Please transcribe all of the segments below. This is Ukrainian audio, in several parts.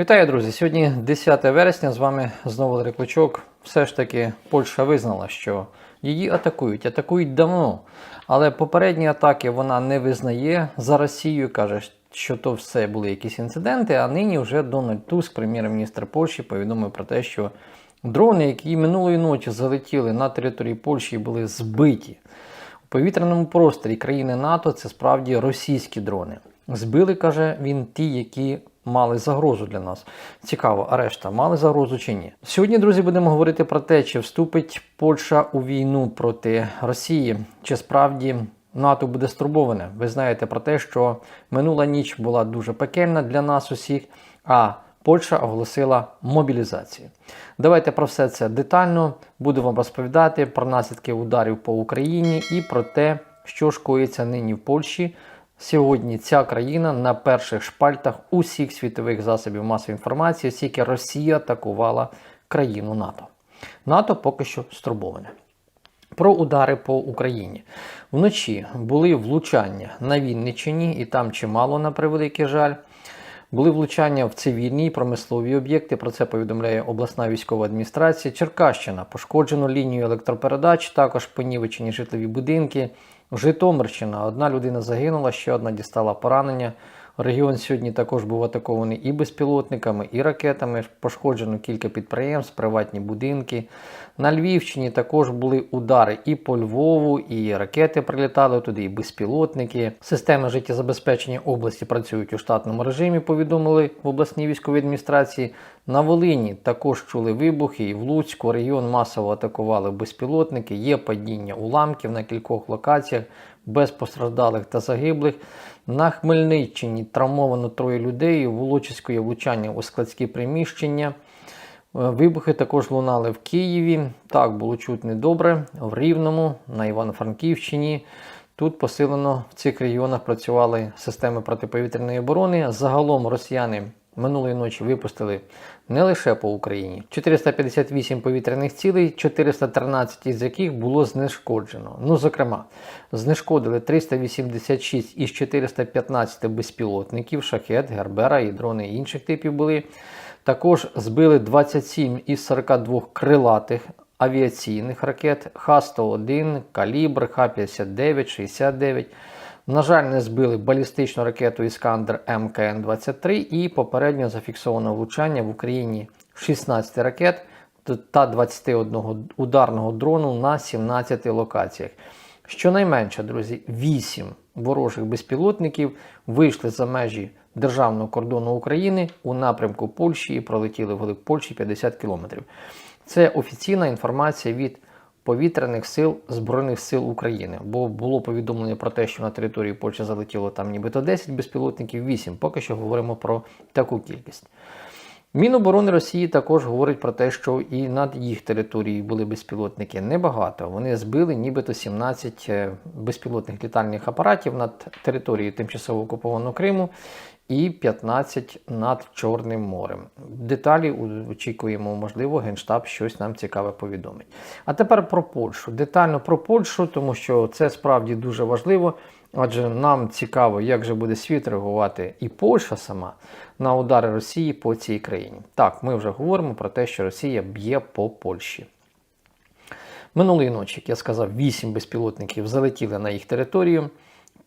Вітаю, друзі! Сьогодні 10 вересня. З вами знову Валерій. Все ж таки, Польща визнала, що її атакують, атакують давно. Але попередні атаки вона не визнає за Росією. каже, що то все були якісь інциденти. А нині вже Дональд Туск, прем'єр-міністр Польщі, повідомив про те, що дрони, які минулої ночі залетіли на території Польщі, були збиті у повітряному просторі країни НАТО. Це справді російські дрони. Збили, каже він, ті, які мали загрозу для нас. Цікаво, а решта мали загрозу чи ні? Сьогодні, друзі, будемо говорити про те, чи вступить Польща у війну проти Росії, чи справді НАТО буде стурбоване. Ви знаєте про те, що минула ніч була дуже пекельна для нас усіх. а Польща оголосила мобілізацію. Давайте про все це детально буду вам розповідати про наслідки ударів по Україні і про те, що ж коїться нині в Польщі. Сьогодні ця країна на перших шпальтах усіх світових засобів масової інформації, оскільки Росія атакувала країну НАТО. НАТО поки що стурбоване. Про удари по Україні. Вночі були влучання на Вінниччині, і там чимало, на превеликий жаль. Були влучання в цивільні і промислові об'єкти. Про це повідомляє обласна військова адміністрація. Черкащина пошкоджено лінію електропередач, також понівечені житлові будинки. Житомирщина. Одна людина загинула, ще одна дістала поранення. Регіон сьогодні також був атакований і безпілотниками, і ракетами. Пошкоджено кілька підприємств, приватні будинки. На Львівщині також були удари і по Львову, і ракети прилітали туди, і безпілотники. Системи життєзабезпечення області працюють у штатному режимі. Повідомили в обласній військовій адміністрації. На Волині також чули вибухи, і в Луцьку регіон масово атакували безпілотники. Є падіння уламків на кількох локаціях без постраждалих та загиблих. На Хмельниччині травмовано троє людей, Волочиської влучання у складські приміщення. Е, Вибухи також лунали в Києві. Так було чутно добре, в Рівному, на Івано-Франківщині. Тут посилено в цих регіонах працювали системи протиповітряної оборони. Загалом росіяни минулої ночі випустили не лише по Україні 458 повітряних цілей, 413 із яких було знешкоджено. Ну, зокрема, знешкодили 386 із 415 безпілотників, шахет, гербера і дрони інших типів були. Також збили 27 із 42 крилатих авіаційних ракет Х-101, Калібр, Х-59, 69. На жаль, не збили балістичну ракету Іскандер МКН-23 і попередньо зафіксовано влучання в Україні 16 ракет та 21 ударного дрону на 17 локаціях. Щонайменше, друзі, 8 ворожих безпілотників вийшли за межі державного кордону України у напрямку Польщі і пролетіли вглиб Польщі 50 кілометрів. Це офіційна інформація від повітряних сил Збройних сил України, бо було повідомлення про те, що на території Польщі залетіло там нібито 10 безпілотників, 8. Поки що говоримо про таку кількість. Міноборони Росії також говорить про те, що і над їх територією були безпілотники небагато. Вони збили нібито 17 е, безпілотних літальних апаратів над територією тимчасово окупованого Криму і 15 над Чорним морем. Деталі очікуємо, можливо, Генштаб щось нам цікаве повідомить. А тепер про Польщу. Детально про Польщу, тому що це справді дуже важливо. Адже нам цікаво, як же буде світ реагувати і Польща сама на удари Росії по цій країні. Так, ми вже говоримо про те, що Росія б'є по Польщі. Минулої ночі, як я сказав, 8 безпілотників залетіли на їх територію.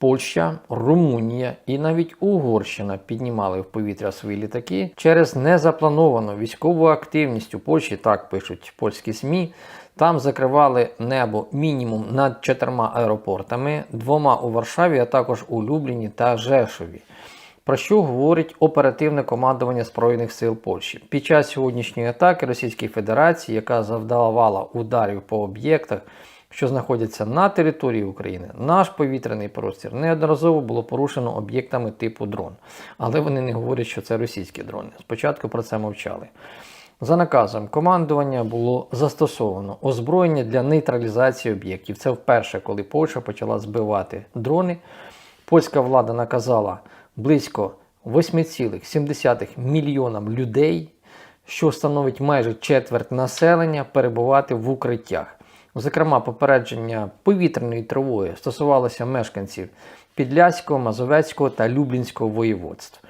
Польща, Румунія і навіть Угорщина піднімали в повітря свої літаки через незаплановану військову активність у Польщі, так пишуть польські СМІ. Там закривали небо мінімум над чотирма аеропортами, двома у Варшаві, а також у Любліні та Жешові. Про що говорить оперативне командування Збройних сил Польщі під час сьогоднішньої атаки Російської Федерації, яка завдавала ударів по об'єктах, що знаходяться на території України, наш повітряний простір неодноразово було порушено об'єктами типу дрон. Але вони не говорять, що це російські дрони. Спочатку про це мовчали. За наказом командування було застосовано озброєння для нейтралізації об'єктів. Це вперше, коли Польща почала збивати дрони. Польська влада наказала близько 8,7 мільйонам людей, що становить майже четверть населення, перебувати в укриттях. Зокрема, попередження повітряної тривоги стосувалося мешканців Підляського, Мазовецького та Люблінського воєводств.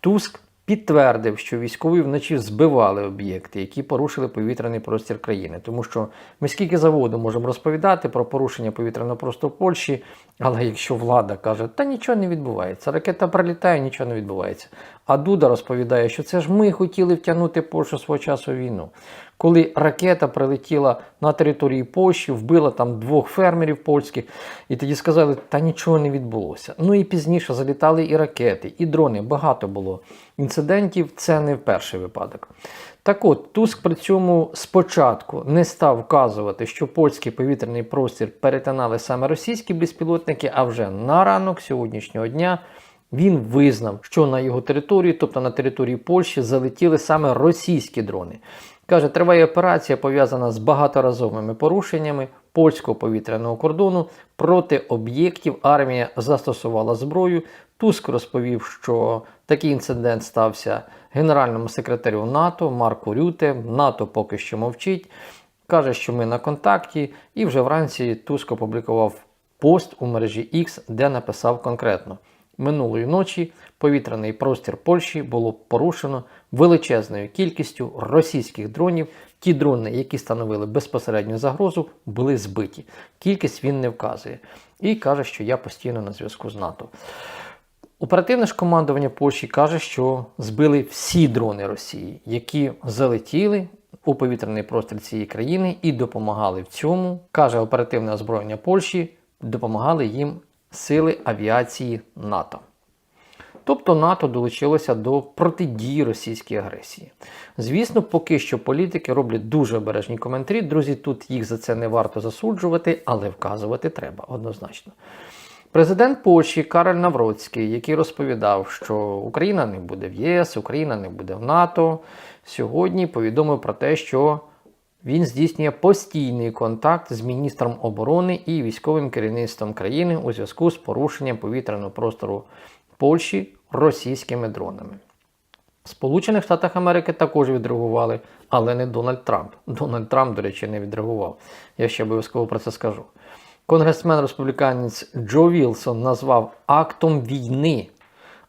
Туск підтвердив, що військові вночі збивали об'єкти, які порушили повітряний простір країни. Тому що ми скільки заводу можемо розповідати про порушення повітряного простору Польщі, але якщо влада каже, та нічого не відбувається, ракета прилітає, нічого не відбувається. А Дуда розповідає, що це ж ми хотіли втягнути Польщу свого часу в війну. Коли ракета прилетіла на території Польщі, вбила там двох фермерів польських, і тоді сказали, та нічого не відбулося. Ну і пізніше залітали і ракети, і дрони. Багато було інцидентів. Це не перший випадок. Так от, Туск при цьому спочатку не став вказувати, що польський повітряний простір перетинали саме російські безпілотники, а вже на ранок сьогоднішнього дня. Він визнав, що на його території, тобто на території Польщі, залетіли саме російські дрони. Каже, триває операція пов'язана з багаторазовими порушеннями польського повітряного кордону. Проти об'єктів армія застосувала зброю. Туск розповів, що такий інцидент стався генеральному секретарю НАТО Марку Рюте. НАТО поки що мовчить. Каже, що ми на контакті, і вже вранці Туск опублікував пост у мережі X, де написав конкретно. Минулої ночі повітряний простір Польщі було порушено величезною кількістю російських дронів. Ті дрони, які становили безпосередню загрозу, були збиті. Кількість він не вказує. І каже, що я постійно на зв'язку з НАТО. Оперативне ж командування Польщі каже, що збили всі дрони Росії, які залетіли у повітряний простір цієї країни і допомагали в цьому, каже оперативне озброєння Польщі, допомагали їм сили авіації НАТО. Тобто НАТО долучилося до протидії російській агресії. Звісно, поки що політики роблять дуже обережні коментарі. Друзі, тут їх за це не варто засуджувати, але вказувати треба однозначно. Президент Польщі Кароль Навроцький, який розповідав, що Україна не буде в ЄС, Україна не буде в НАТО, сьогодні повідомив про те, що він здійснює постійний контакт з міністром оборони і військовим керівництвом країни у зв'язку з порушенням повітряного простору Польщі російськими дронами. В Сполучених Штатах Америки також відреагували, але не Дональд Трамп. Дональд Трамп, до речі, не відреагував. Я ще обов'язково про це скажу. Конгресмен республіканець Джо Вілсон назвав актом війни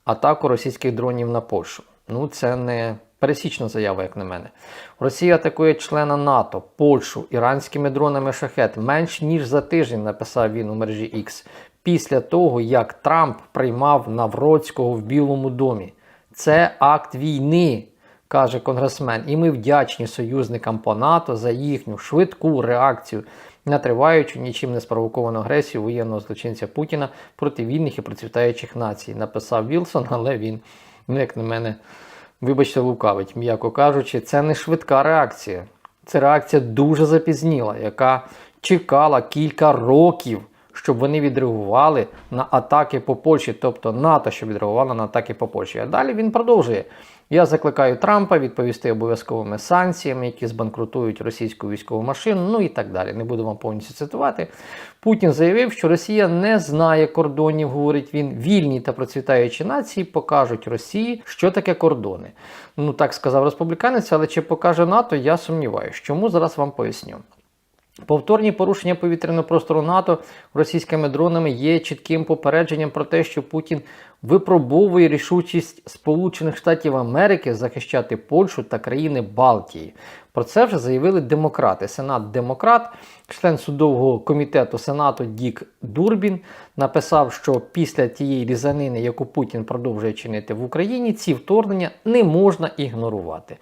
атаку російських дронів на Польщу. Ну, це не пересічна заява, як на мене. Росія атакує члена НАТО, Польщу іранськими дронами шахет менш ніж за тиждень, написав він у мережі X, після того, як Трамп приймав Навроцького в Білому домі. Це акт війни, каже конгресмен, і ми вдячні союзникам по НАТО за їхню швидку реакцію на триваючу нічим не спровоковану агресію воєнного злочинця Путіна проти вільних і процвітаючих націй. Написав Вілсон, але він, ну як на мене, вибачте, лукавить, м'яко кажучи, це не швидка реакція. Це реакція дуже запізніла, яка чекала кілька років, щоб вони відреагували на атаки по Польщі, тобто НАТО, що відреагувало на атаки по Польщі. А далі він продовжує. Я закликаю Трампа відповісти обов'язковими санкціями, які збанкрутують російську військову машину, ну і так далі. Не буду вам повністю цитувати. Путін заявив, що Росія не знає кордонів, говорить він. Вільні та процвітаючі нації покажуть Росії, що таке кордони. Ну так сказав республіканець, але чи покаже НАТО, я сумніваюся. Чому зараз вам поясню. Повторні порушення повітряного простору НАТО російськими дронами є чітким попередженням про те, що Путін випробовує рішучість Сполучених Штатів Америки захищати Польщу та країни Балтії. Про це вже заявили демократи. Сенат Демократ, член судового комітету Сенату Дік Дурбін, написав, що після тієї різанини, яку Путін продовжує чинити в Україні, ці вторгнення не можна ігнорувати.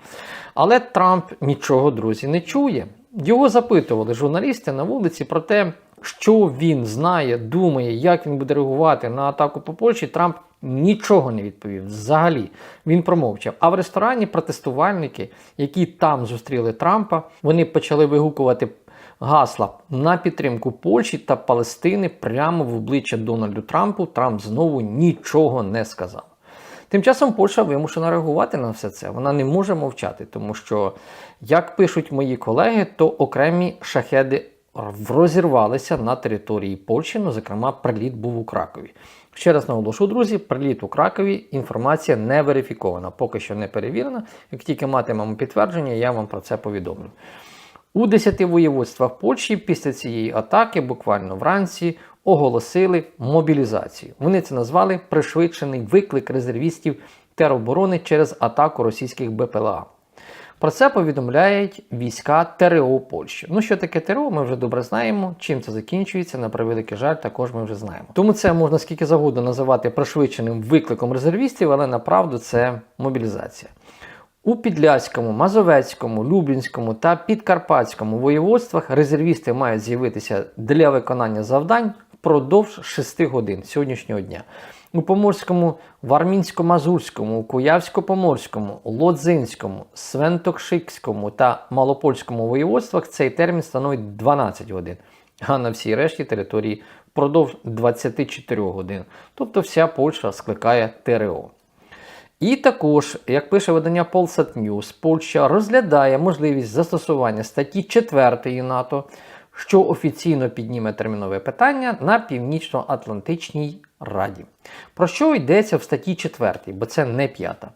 Але Трамп нічого, друзі, не чує. Його запитували журналісти на вулиці про те, що він знає, думає, як він буде реагувати на атаку по Польщі. Трамп нічого не відповів. Взагалі він промовчав. А в ресторані протестувальники, які там зустріли Трампа, вони почали вигукувати гасла на підтримку Польщі та Палестини прямо в обличчя Дональду Трампу. Трамп знову нічого не сказав. Тим часом Польща вимушена реагувати на все це. Вона не може мовчати, тому що, як пишуть мої колеги, то окремі шахеди розірвалися на території Польщі, ну, зокрема, приліт був у Кракові. Ще раз наголошую, друзі, приліт у Кракові інформація не верифікована, поки що не перевірена. Як тільки матимемо підтвердження, я вам про це повідомлю. У 10 воєводствах Польщі після цієї атаки, буквально вранці, оголосили мобілізацію. Вони це назвали пришвидшений виклик резервістів тероборони через атаку російських БПЛА. Про це повідомляють війська ТРО Польщі. Ну що таке ТРО, ми вже добре знаємо. Чим це закінчується, на превеликий жаль, також ми вже знаємо. Тому це можна скільки завгодно називати пришвидшеним викликом резервістів, але направду це мобілізація. У Підляському, Мазовецькому, Люблінському та Підкарпатському воєводствах резервісти мають з'явитися для виконання завдань впродовж 6 годин сьогоднішнього дня. У Поморському, Вармінсько-Мазурському, Куявсько-Поморському, Лодзинському, Свентокшикському та Малопольському воєводствах цей термін становить 12 годин, а на всій решті території впродовж 24 годин. Тобто вся Польща скликає ТРО. І також, як пише видання Polsat News, Польща розглядає можливість застосування статті 4 НАТО, що офіційно підніме термінове питання на Північно-Атлантичній Раді. Про що йдеться в статті 4, бо це не п'ята.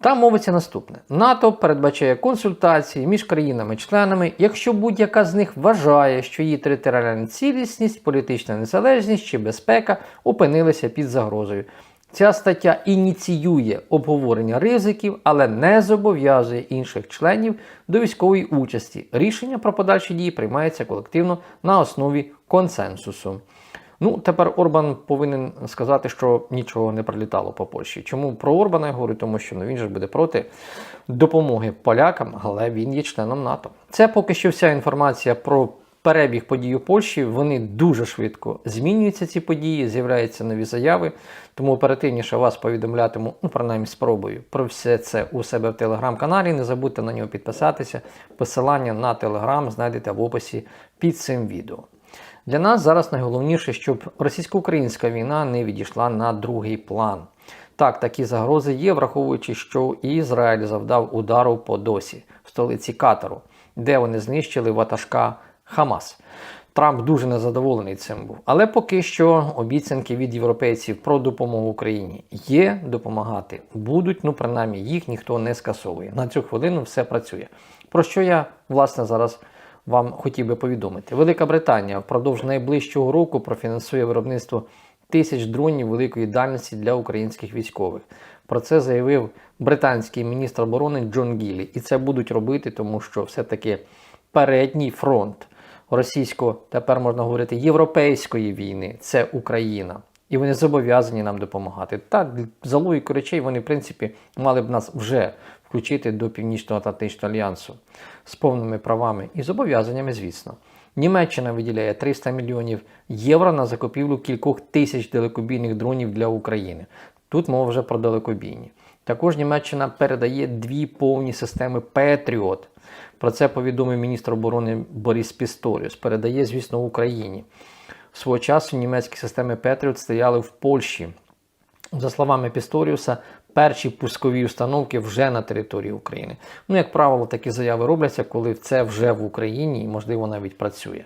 Там мовиться наступне: НАТО передбачає консультації між країнами-членами, якщо будь-яка з них вважає, що її територіальна цілісність, політична незалежність чи безпека опинилися під загрозою. Ця стаття ініціює обговорення ризиків, але не зобов'язує інших членів до військової участі. Рішення про подальші дії приймається колективно на основі консенсусу. Ну, тепер Орбан повинен сказати, що нічого не прилітало по Польщі. Чому про Орбана я говорю? Тому що ну, він же буде проти допомоги полякам, але він є членом НАТО. Це поки що вся інформація про перебіг подій у Польщі. Вони дуже швидко змінюються. Ці події, з'являються нові заяви. Тому оперативніше вас повідомлятиму, ну принаймні спробую про все це у себе в телеграм-каналі. Не забудьте на нього підписатися. Посилання на телеграм знайдете в описі під цим відео. Для нас зараз найголовніше, щоб російсько-українська війна не відійшла на другий план. Так, такі загрози є, враховуючи, що Ізраїль завдав удару по досі в столиці Катару, де вони знищили ватажка Хамас. Трамп дуже незадоволений цим був. Але поки що обіцянки від європейців про допомогу Україні є, допомагати будуть, ну принаймні їх ніхто не скасовує. На цю хвилину все працює. Про що я власне зараз вам хотів би повідомити. Велика Британія впродовж найближчого року профінансує виробництво тисяч дронів великої дальності для українських військових. Про це заявив британський міністр оборони Джон Гіллі. І це будуть робити, тому що все-таки передній фронт російсько, тепер можна говорити, європейської війни це Україна. І вони зобов'язані нам допомагати. Так, за логікою речей вони, в принципі, мали б нас вже включити до Північно-Атлантичного альянсу з повними правами і зобов'язаннями, звісно. Німеччина виділяє 300 мільйонів євро на закупівлю кількох тисяч далекобійних дронів для України. Тут мова вже про далекобійні. Також Німеччина передає дві повні системи Петріот. Про це повідомив міністр оборони Борис Пісторіус. Передає, звісно, Україні. Свого часу німецькі системи Петріот стояли в Польщі. За словами Пісторіуса, перші пускові установки вже на території України. Ну, як правило, такі заяви робляться, коли це вже в Україні і, можливо, навіть працює.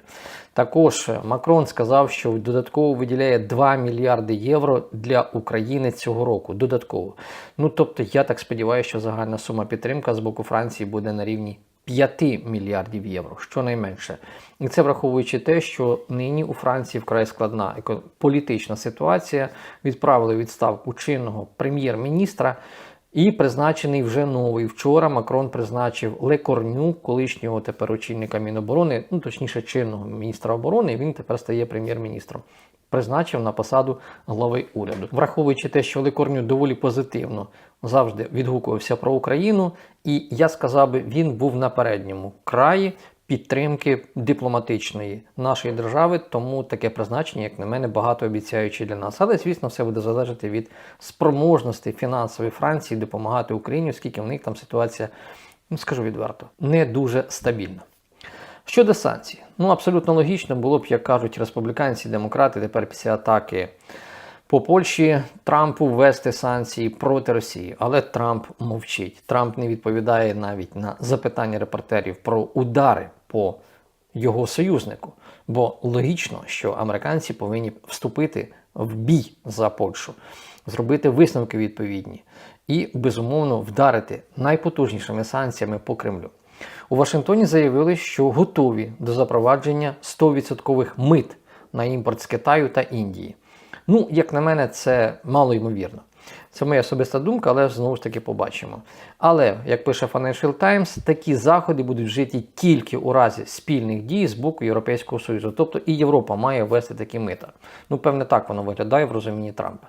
Також Макрон сказав, що додатково виділяє 2 мільярди євро для України цього року. Додатково. Ну тобто, я так сподіваюся, що загальна сума підтримка з боку Франції буде на рівні 5 мільярдів євро, щонайменше. І це враховуючи те, що нині у Франції вкрай складна політична ситуація. Відправили відставку чинного прем'єр-міністра і призначений вже новий. Вчора Макрон призначив Лекорню, колишнього тепер очільника Міноборони, ну точніше, чинного міністра оборони. Він тепер стає прем'єр-міністром. Призначив на посаду глави уряду, враховуючи те, що Лекорню доволі позитивно завжди відгукувався про Україну, і я сказав би, він був на передньому краї підтримки дипломатичної нашої держави, тому таке призначення, як на мене, багато обіцяюче для нас. Але, звісно, все буде залежати від спроможності фінансової Франції допомагати Україні, оскільки в них там ситуація, ну скажу відверто, не дуже стабільна. Щодо санкцій, ну абсолютно логічно було б, як кажуть республіканці, демократи, тепер після атаки по Польщі Трампу ввести санкції проти Росії, але Трамп мовчить. Трамп не відповідає навіть на запитання репортерів про удари по його союзнику. Бо логічно, що американці повинні вступити в бій за Польщу, зробити висновки відповідні і безумовно вдарити найпотужнішими санкціями по Кремлю. У Вашингтоні заявили, що готові до запровадження 100% мит на імпорт з Китаю та Індії. Ну, як на мене, це мало ймовірно. Це моя особиста думка, але знову ж таки побачимо. Але, як пише Financial Times, такі заходи будуть вжиті тільки у разі спільних дій з боку Європейського Союзу. Тобто і Європа має ввести такі мита. Ну, певне, так воно виглядає в розумінні Трампа.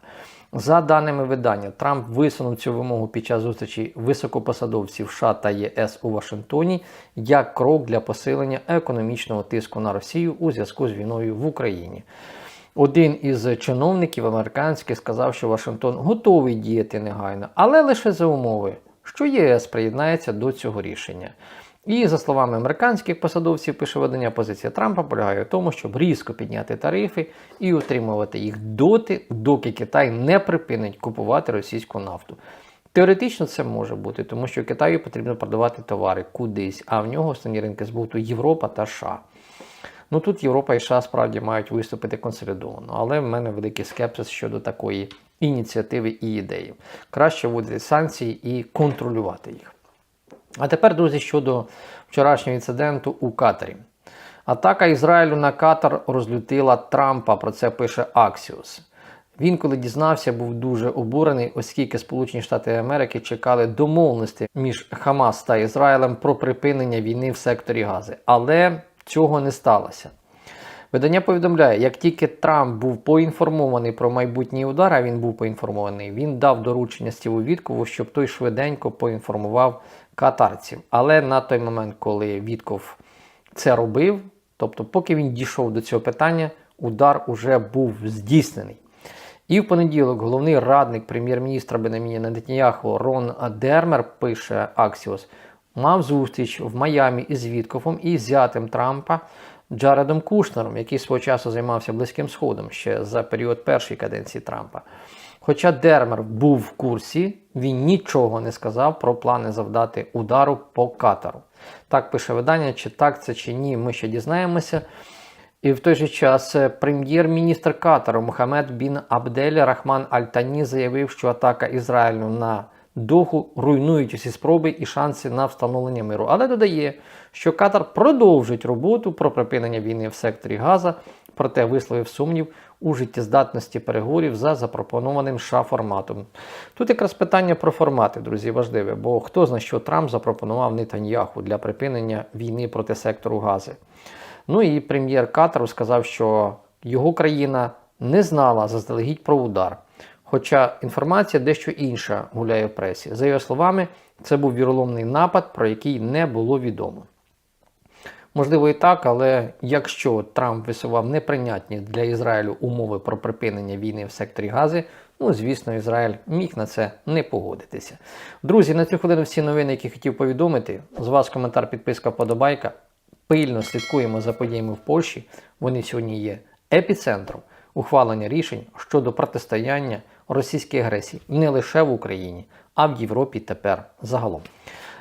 За даними видання, Трамп висунув цю вимогу під час зустрічі високопосадовців США та ЄС у Вашингтоні як крок для посилення економічного тиску на Росію у зв'язку з війною в Україні. Один із чиновників американських сказав, що Вашингтон готовий діяти негайно, але лише за умови, що ЄС приєднається до цього рішення. І за словами американських посадовців, пише видання, позиція Трампа полягає в тому, щоб різко підняти тарифи і утримувати їх доти, доки Китай не припинить купувати російську нафту. Теоретично це може бути, тому що Китаю потрібно продавати товари кудись, а в нього основні ринки збуту Європа та США. Ну тут Європа і США справді мають виступити консолідовано, але в мене великий скепсис щодо такої ініціативи і ідеї. Краще вводити санкції і контролювати їх. А тепер, друзі, щодо вчорашнього інциденту у Катарі. Атака Ізраїлю на Катар розлютила Трампа, про це пише Axios. Він, коли дізнався, був дуже обурений, оскільки Сполучені Штати Америки чекали домовленості між Хамас та Ізраїлем про припинення війни в секторі Гази. Але цього не сталося. Видання повідомляє, як тільки Трамп був поінформований про майбутній удар, а він був поінформований, він дав доручення Стіву Віткову, щоб той швиденько поінформував катарців. Але на той момент, коли Вітков це робив, тобто, поки він дійшов до цього питання, удар уже був здійснений. І в понеділок головний радник прем'єр-міністра Бенаміна Нетаньяху Рон Дермер пише Axios, мав зустріч в Майамі із Віткофом і зятем Трампа Джаредом Кушнером, який свого часу займався Близьким Сходом ще за період першої каденції Трампа. Хоча Дермер був в курсі, він нічого не сказав про плани завдати удару по Катару. Так пише видання, чи так це чи ні, ми ще дізнаємося. І в той же час е, прем'єр-міністр Катару Мохамед Бін Абдель Рахман Аль-Тані заявив, що атака Ізраїлю на Доху руйнують усі спроби і шанси на встановлення миру. Але додає, що Катар продовжить роботу про припинення війни в секторі Газа, проте висловив сумнів у життєздатності переговорів за запропонованим США форматом. Тут якраз питання про формати, друзі, важливе, бо хто знає, що Трамп запропонував Нетаньяху для припинення війни проти сектору Гази. Ну і прем'єр Катару сказав, що його країна не знала заздалегідь про удар. Хоча інформація дещо інша гуляє в пресі. За його словами, це був віроломний напад, про який не було відомо. Можливо і так, але якщо Трамп висував неприйнятні для Ізраїлю умови про припинення війни в секторі Гази, ну звісно, Ізраїль міг на це не погодитися. Друзі, на цю хвилину всі новини, які хотів повідомити. З вас коментар, підписка, подобайка. Пильно слідкуємо за подіями в Польщі. Вони сьогодні є епіцентром ухвалення рішень щодо протистояння російській агресії не лише в Україні, а в Європі тепер загалом.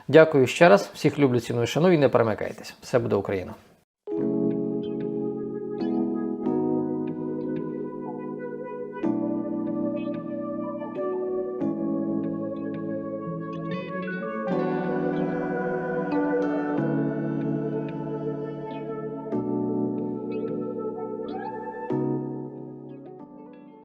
Дякую ще раз. Всіх люблю, ціную, шаную і не перемикайтесь. Все буде Україна!